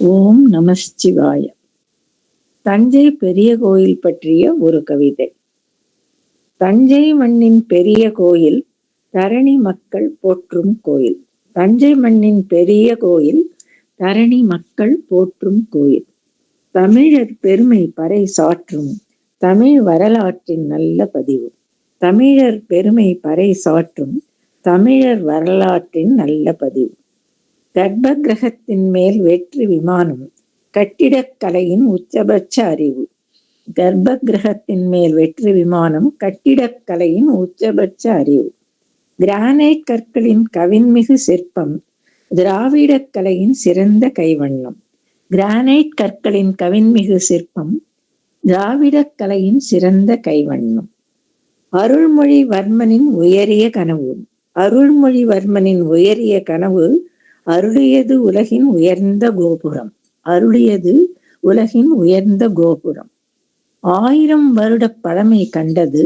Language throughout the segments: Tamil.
ஓம் நமசிவாய தஞ்சை பெரிய கோயில் பற்றிய ஒரு கவிதை. தஞ்சை மண்ணின் பெரிய கோயில் தரணி மக்கள் போற்றும் கோயில். தஞ்சை மண்ணின் பெரிய கோயில் தரணி மக்கள் போற்றும் கோயில். தமிழர் பெருமை பறை சாற்றும் தமிழ் வரலாற்றின் நல்ல பதிவு. தமிழர் பெருமை பறை சாற்றும் தமிழர் வரலாற்றின் நல்ல பதிவு. கர்ப்ப கிரகத்தின் மேல் வெற்றி விமானம் கட்டிடக்கலையின் உச்சபட்ச அறிவு. கர்ப்ப கிரகத்தின் மேல் வெற்றி விமானம் கட்டிடக்கலையின் உச்சபட்ச அறிவு. கிரானைட் கற்களின் கவின்மிகு சிற்பம் திராவிடக் கலையின் சிறந்த கைவண்ணம். கிரானைட் கற்களின் கவின்மிகு சிற்பம் திராவிடக் கலையின் சிறந்த கைவண்ணம். அருள்மொழிவர்மனின் உயரிய கனவு. அருள்மொழிவர்மனின் உயரிய கனவு அருளியது உலகின் உயர்ந்த கோபுரம். அருளியது உலகின் உயர்ந்த கோபுரம். ஆயிரம் வருட பழமை கண்டது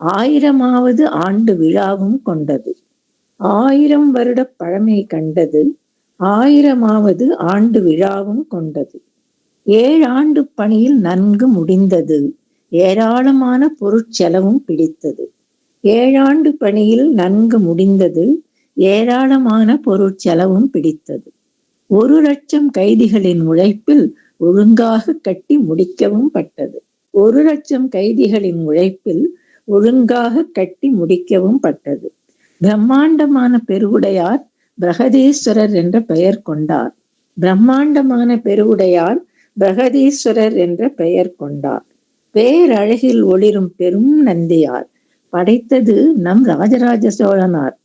ஆயிரமாவது ஆண்டு விழாவும் கொண்டது. ஆயிரம் வருட பழமை கண்டது ஆயிரமாவது ஆண்டு விழாவும் கொண்டது. ஏழாண்டு பணியில் நன்கு முடிந்தது ஏராளமான பொருட்செலவும் பிடித்தது. ஏழாண்டு பணியில் நன்கு முடிந்தது ஏராளமான பொருட்செலவும் பிடித்தது. ஒரு லட்சம் கைதிகளின் உழைப்பில் ஒழுங்காக கட்டி முடிக்கவும் பட்டது. ஒரு லட்சம் கைதிகளின் உழைப்பில் ஒழுங்காக கட்டி முடிக்கவும் பட்டது. பிரம்மாண்டமான பெருவுடையார் பிரகதீஸ்வரர் என்ற பெயர் கொண்டார். பிரம்மாண்டமான பெருவுடையார் பிரகதீஸ்வரர் என்ற பெயர் கொண்டார். பேரழகில் ஒளிரும் பெரும் நந்தியார் படைத்தது நம் ராஜராஜ சோழனார்.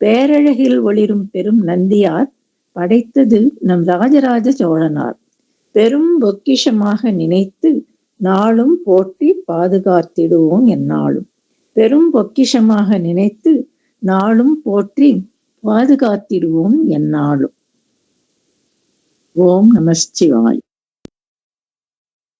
பேரழகில் ஒளிரும் பெரும் நந்தியார் படைத்தது நம் ராஜராஜ சோழனார். பெரும் பொக்கிஷமாக நினைத்து நாளும் போற்றி பாதுகாத்திடுவோம் என்னாலும் பெரும் பொக்கிஷமாக நினைத்து நாளும் போற்றி பாதுகாத்திடுவோம் என்னாலும் ஓம் நம சிவாய்.